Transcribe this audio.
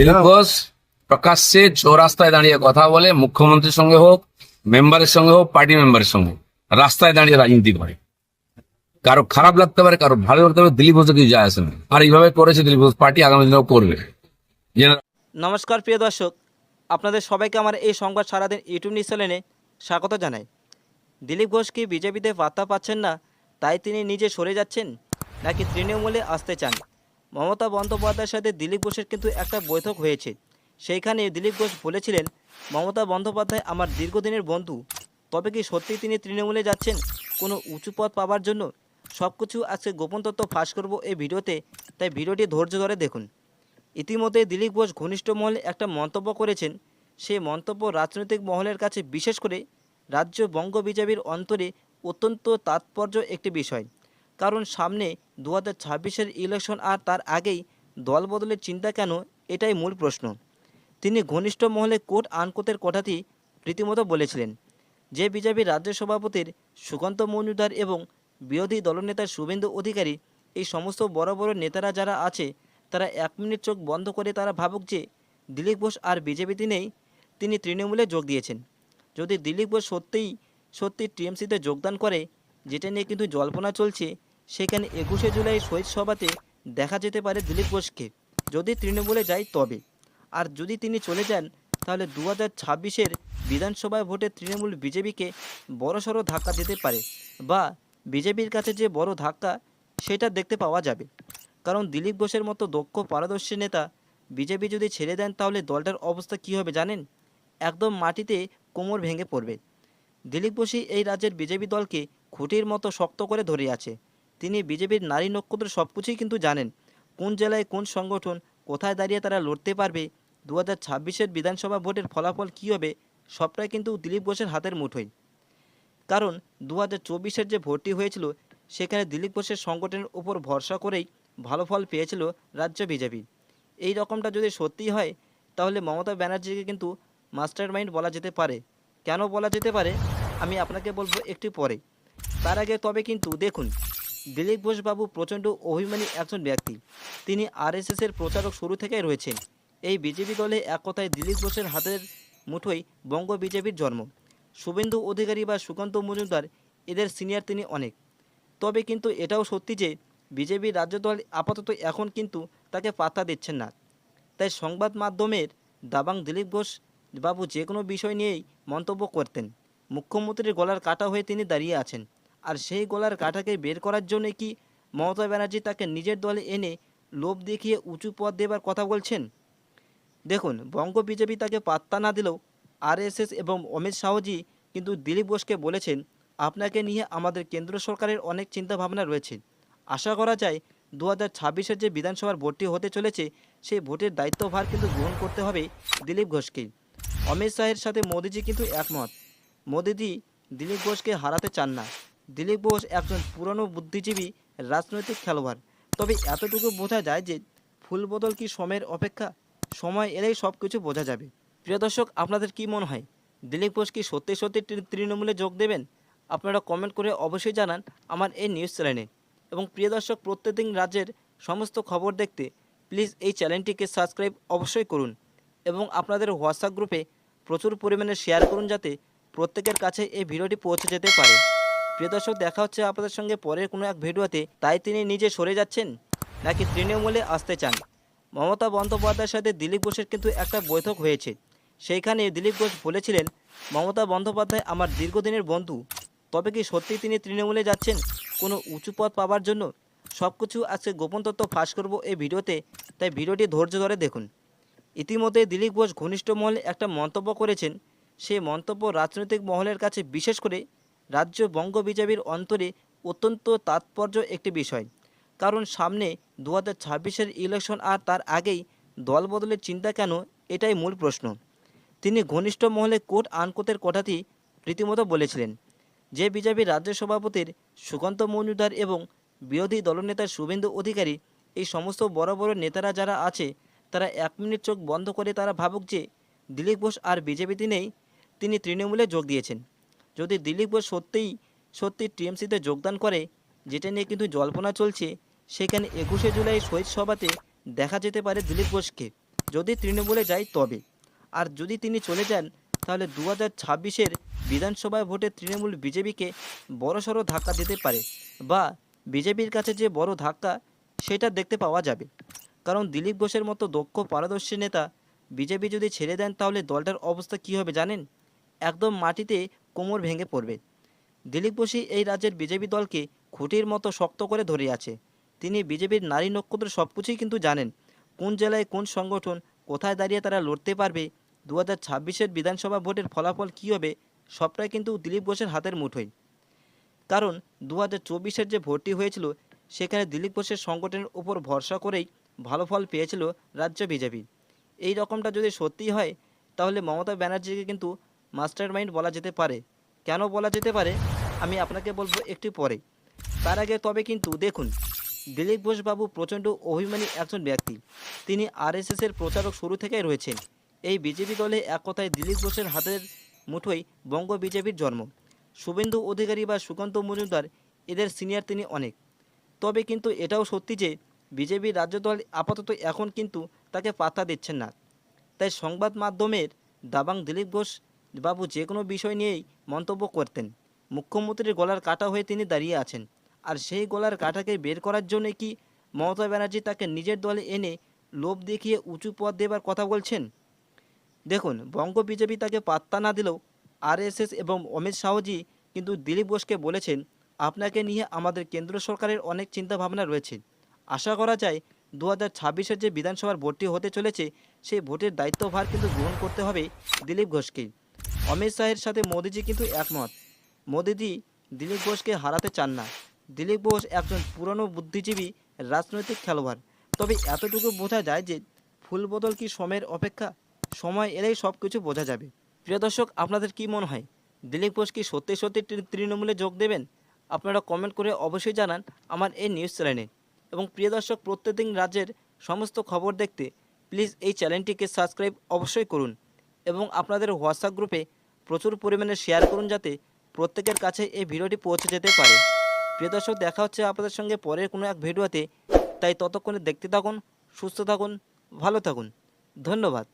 দিলীপ ঘোষ প্রকাশ্যে চৌরাস্তায় দাঁড়িয়ে কথা বলে মুখ্যমন্ত্রীর সঙ্গে হোক মেম্বারের সঙ্গে হোক পার্টি মেম্বারের সঙ্গে হোক, রাস্তায় দাঁড়িয়ে রাজনীতি করে। কারও খারাপ লাগতে পারে কারও ভালো লাগতে পারে দিলীপ ঘোষের কিছু যায় আসে না। আর এইভাবে করেছে দিলীপ ঘোষ পার্টি আগামী দিনেও করবে। নমস্কার প্রিয় দর্শক। আপনাদের সবাইকে আমার এই সংবাদ সারাদিন ইউটিউব নিউজ চ্যানেলে স্বাগত জানাই। দিলীপ ঘোষ কি বিজেপিতে বার্তা পাচ্ছেন না তাই তিনি নিজে সরে যাচ্ছেন নাকি তৃণমূলে আসতে চান? মমতা বন্দ্যোপাধ্যায়ের সাথে দিলীপ ঘোষের কিন্তু একটা বৈঠক হয়েছে। সেইখানে দিলীপ ঘোষ বলেছিলেন, মমতা বন্দ্যোপাধ্যায় আমার দীর্ঘদিনের বন্ধু। তবে কি সত্যি তিনি তৃণমূলে যাচ্ছেন? কোনো উঁচু পথ পাওয়ার জন্য? সব কিছু আজকে গোপন তথ্য ফাঁস করব এই ভিডিওতে, তাই ভিডিওটি ধৈর্য ধরে দেখুন। ইতিমধ্যে দিলীপ ঘোষ ঘনিষ্ঠ মহলে একটা মন্তব্য করেছেন। সেই মন্তব্য রাজনৈতিক মহলের কাছে বিশেষ করে রাজ্য বঙ্গ বিজেপির অন্তরে অত্যন্ত তাৎপর্য একটি বিষয়। কারণ সামনে দু হাজার ইলেকশন আর তার আগেই দল বদলের চিন্তা কেন? এটাই মূল প্রশ্ন। তিনি ঘনিষ্ঠ মহলে কোট আনকোটের কথাটি রীতিমতো বলেছিলেন, যে বিজেপি রাজ্য সভাপতির সুকান্ত মজুমদার এবং বিরোধী দলনেতা শুভেন্দু অধিকারী এই সমস্ত বড় বড় নেতারা যারা আছে, তারা এক মিনিট চোখ বন্ধ করে তারা ভাবুক যে দিলীপ ঘোষ আর বিজেপিতে নেই তিনি তৃণমূলে যোগ দিয়েছেন। যদি দিলীপ ঘোষ সত্যিই সত্যি টিএমসিতে যোগদান করে, যেটা নিয়ে কিন্তু জল্পনা চলছে সেখানে একুশে জুলাই শহীদ সভাতে দেখা যেতে পারে দিলীপ ঘোষকে। যদি তৃণমূলে যায় তবে। আর যদি তিনি চলে যান, তাহলে দু হাজার ছাব্বিশের বিধানসভায় ভোটে তৃণমূল বিজেপিকে বড়সড় ধাক্কা দিতে পারে বা বিজেপির কাছে যে বড় ধাক্কা, সেটা দেখতে পাওয়া যাবে। কারণ দিলীপ ঘোষের মতো দক্ষ পারদর্শী নেতা বিজেপি যদি ছেড়ে দেন, তাহলে দলটার অবস্থা কী হবে জানেন? একদম মাটিতে কোমর ভেঙে পড়বে। দিলীপ ঘোষই এই রাজ্যের বিজেপি দলকে খুঁটির মতো শক্ত করে ধরে আছে। তিনি বিজেপির নারী নক্ষত্র সব কিছুই কিন্তু জানেন। কোন জেলায় কোন সংগঠন কোথায় দাঁড়িয়ে তারা লড়তে পারবে দু হাজার বিধানসভা ভোটের ফলাফল কী হবে, সবটাই কিন্তু দিলীপ ঘোষের হাতের মুঠোয়। কারণ দু হাজার যে ভোটটি হয়েছিল, সেখানে দিলীপ ঘোষের সংগঠনের উপর ভরসা করেই ভালো ফল পেয়েছিল রাজ্য বিজেপি। এই রকমটা যদি সত্যি হয়, তাহলে মমতা ব্যানার্জিকে কিন্তু মাস্টার মাইন্ড বলা যেতে পারে। কেন বলা যেতে পারে, আমি আপনাকে বলব একটু পরে। তার আগে তবে কিন্তু দেখুন দিলীপ ঘোষবাবু প্রচণ্ড অভিমানী একজন ব্যক্তি। তিনি আরএসএসের প্রচারক শুরু থেকেই রয়েছেন। এই বিজেপি দলে এক কথায় দিলীপ ঘোষের হাতের মুঠোয় বঙ্গ বিজেপির জন্ম। শুভেন্দু অধিকারী বা সুকান্ত মজুমদার, এদের সিনিয়র তিনি অনেক। তবে কিন্তু এটাও সত্যি যে বিজেপির রাজ্য দল আপাতত এখন কিন্তু তাকে পাত্তা দিচ্ছেন না। তাই সংবাদ মাধ্যমের দাবাং দিলীপ ঘোষ বাবু যে কোনো বিষয় নিয়েই মন্তব্য করতেন। মুখ্যমন্ত্রীর গলার কাটা হয়ে তিনি দাঁড়িয়ে আছেন। আর সেই গলার কাটাকে বের করার জন্য কি মমতা ব্যানার্জি তাকে নিজের দলে এনে লোভ দেখিয়ে উঁচু পদ দেবার কথা বলছেন? দেখুন, বঙ্গ বিজেপি তাকে পাত্তা না দিলেও আরএসএস এবং অমিত শাহজি কিন্তু দিলীপ ঘোষকে বলেছেন, আপনাকে নিয়ে আমাদের কেন্দ্র সরকারের অনেক চিন্তাভাবনা রয়েছে। আশা করা যায় দু হাজার ছাব্বিশের যে বিধানসভার ভোটটি হতে চলেছে, সেই ভোটের দায়িত্বভার কিন্তু গ্রহণ করতে হবে দিলীপ ঘোষকে। অমিত শাহের সাথে মোদিজি কিন্তু একমত। মোদিজি দিলীপ ঘোষকে হারাতে চান না। দিলীপ ঘোষ একজন পুরনো বুদ্ধিজীবী, রাজনৈতিক খেলোয়াড়। তবে এতটুকু বোঝা যায় যে ফুল বদল কি সময়ের অপেক্ষা? সময় এলেই সব কিছু বোঝা যাবে। প্রিয় দর্শক, আপনাদের কি মনে হয়? দিলীপ ঘোষ কি সত্যি সত্যি তৃণমূলে যোগ দেবেন? আপনারা কমেন্ট করে অবশ্যই জানান আমার এই নিউজ চ্যানেলে। এবং প্রিয় দর্শক, প্রত্যেকদিন রাজ্যের সমস্ত খবর দেখতে প্লিজ এই চ্যানেলটিকে সাবস্ক্রাইব অবশ্যই করুন। এবং আপনাদের হোয়াটসঅ্যাপ গ্রুপে প্রচুর পরিমাণে শেয়ার করুন যাতে প্রত্যেকের কাছে এই ভিডিওটি পৌঁছে যেতে পারে। প্রিয় দর্শক, দেখা হচ্ছে আপনাদের সঙ্গে পরের কোনো এক ভিডিওতে। তাই তিনি নিজে সরে যাচ্ছেন নাকি তৃণমূলে আসতে চান? মমতা বন্দ্যোপাধ্যায়ের সাথে দিলীপ ঘোষের কিন্তু একটা বৈঠক হয়েছে। সেইখানে দিলীপ ঘোষ বলেছিলেন, মমতা বন্দ্যোপাধ্যায় আমার দীর্ঘদিনের বন্ধু। তবে কি সত্যি তিনি তৃণমূলে যাচ্ছেন? কোনো উঁচু পথ পাওয়ার জন্য? সব কিছু আজকে গোপন তথ্য ফাঁস করব এই ভিডিওতে, তাই ভিডিওটি ধৈর্য ধরে দেখুন। ইতিমধ্যে দিলীপ ঘোষ ঘনিষ্ঠ মহলে একটা মন্তব্য করেছেন। সেই মন্তব্য রাজনৈতিক মহলের কাছে বিশেষ করে রাজ্য বঙ্গ বিজেপির অন্তরে অত্যন্ত তাৎপর্য একটি বিষয়। কারণ সামনে দু হাজার ইলেকশন আর তার আগেই দল বদলের চিন্তা কেন, এটাই মূল প্রশ্ন। তিনি ঘনিষ্ঠ মহলে কোট আনকোটের কথাটি রীতিমতো বলেছিলেন। যে বিজেপির রাজ্য সভাপতির সুকান্ত মজুমদার এবং বিরোধী দলনেতা শুভেন্দু অধিকারী এই সমস্ত বড় বড় নেতারা যারা আছে, তারা এক মিনিট চোখ বন্ধ করে তারা ভাবুক যে দিলীপ ঘোষ আর বিজেপিতে নেই তিনি তৃণমূলে যোগ দিয়েছেন। যদি দিলীপ ঘোষ সত্যিই সত্যি টিএমসিতে যোগদান করে, যেটা নিয়ে কিন্তু জল্পনা চলছে, সেখানে একুশে জুলাই শহীদ সভাতে দেখা যেতে পারে দিলীপ ঘোষকে। যদি তৃণমূলে যায় তবে। আর যদি তিনি চলে যান, তাহলে দু হাজার ছাব্বিশের বিধানসভায় ভোটে তৃণমূল বিজেপিকে বড়সড় ধাক্কা দিতে পারে। বা বিজেপির কাছে যে বড় ধাক্কা, সেটা দেখতে পাওয়া যাবে। কারণ দিলীপ ঘোষের মতো দক্ষ পারদর্শী নেতা বিজেপি যদি ছেড়ে দেন, তাহলে দলটার অবস্থা কী হবে জানেন? একদম মাটিতে কোমর ভেঙে পড়বে। দিলীপ ঘোষই এই রাজ্যের বিজেপি দলকে খুঁটির মতো শক্ত করে ধরে আছে। তিনি বিজেপির নারী নক্ষত্র সব কিছুই কিন্তু জানেন। কোন জেলায় কোন সংগঠন কোথায় দাঁড়িয়ে তারা লড়তে পারবে দু হাজার ছাব্বিশের বিধানসভা ভোটের ফলাফল কী হবে, সবটাই কিন্তু দিলীপ ঘোষের হাতের মুঠোয়। কারণ দু হাজার চব্বিশের যে ভোটটি হয়েছিল, সেখানে দিলীপ ঘোষের সংগঠনের উপর ভরসা করেই ভালো ফল পেয়েছিল রাজ্য বিজেপি। এই রকমটা যদি সত্যি হয়, তাহলে মমতা ব্যানার্জিকে কিন্তু মাস্টার মাইন্ড বলা যেতে পারে। কেন বলা যেতে পারে? আমি আপনাকে বলব একটু পরে। তার আগে তবে কিন্তু দেখুন, দিলীপ ঘোষবাবু প্রচণ্ড অভিমানী একজন ব্যক্তি। তিনি আরএসএসের প্রচারক শুরু থেকেই রয়েছেন। এই বিজেপি দলে এক কথায় দিলীপ ঘোষের হাতের মুঠোয় বঙ্গ বিজেপির জন্ম। শুভেন্দু অধিকারী বা সুকান্ত মজুমদার এদের সিনিয়র তিনি অনেক। তবে কিন্তু এটাও সত্যি যে বিজেপির রাজ্য দল আপাতত এখন কিন্তু তাকে পাত্তা দিচ্ছেন না। তাই সংবাদ মাধ্যমের দাবাং দিলীপ ঘোষ বাবু যে কোনো বিষয় নিয়েই মন্তব্য করতেন। মুখ্যমন্ত্রীর গলার কাটা হয়ে তিনি দাঁড়িয়ে আছেন। আর সেই গলার কাটাকে বের করার জন্য কি মমতা ব্যানার্জি তাকে নিজের দলে এনে লোভ দেখিয়ে উঁচু পদ দেবার কথা বলছেন? দেখুন, বঙ্গ বিজেপি তাকে পাত্তা না দিলেও আরএসএস এবং অমিত শাহজি কিন্তু দিলীপ ঘোষকে বলেছেন, আপনাকে নিয়ে আমাদের কেন্দ্র সরকারের অনেক চিন্তাভাবনা রয়েছে। আশা করা যায় দু হাজার ছাব্বিশের যে বিধানসভার ভোটটি হতে চলেছে, সেই ভোটের দায়িত্বভার কিন্তু গ্রহণ করতে হবে দিলীপ ঘোষকেই অমিত শাহের সাথে মোদিজি কিন্তু একমত। মোদিজি দিলীপ ঘোষকে হারাতে চান না। দিলীপ ঘোষ একজন পুরনো বুদ্ধিজীবী, রাজনৈতিক খেলোয়াড়। তবে এতটুকু বোঝা যায় যে ফুল বদল কি সময়ের অপেক্ষা? সময় এলেই সব কিছু বোঝা যাবে। প্রিয় দর্শক, আপনাদের কি মনে হয়? দিলীপ ঘোষ কি সত্যি সত্যি তৃণমূলে যোগ দেবেন? আপনারা কমেন্ট করে অবশ্যই জানান আমার এই নিউজ চ্যানেলে। এবং প্রিয় দর্শক, প্রত্যেকদিন রাজ্যের সমস্ত খবর দেখতে প্লিজ এই চ্যানেলটিকে সাবস্ক্রাইব অবশ্যই করুন। এবং আপনাদের হোয়াটসঅ্যাপ গ্রুপে প্রচুর পরিমাণে শেয়ার করুন যাতে প্রত্যেকের কাছে এই ভিডিওটি পৌঁছে যেতে পারে। প্রিয় দর্শক, দেখা হচ্ছে আপনাদের সঙ্গে পরের কোনো এক ভিডিওতে। তাই ততক্ষণে দেখতে থাকুন, সুস্থ থাকুন, ভালো থাকুন। ধন্যবাদ।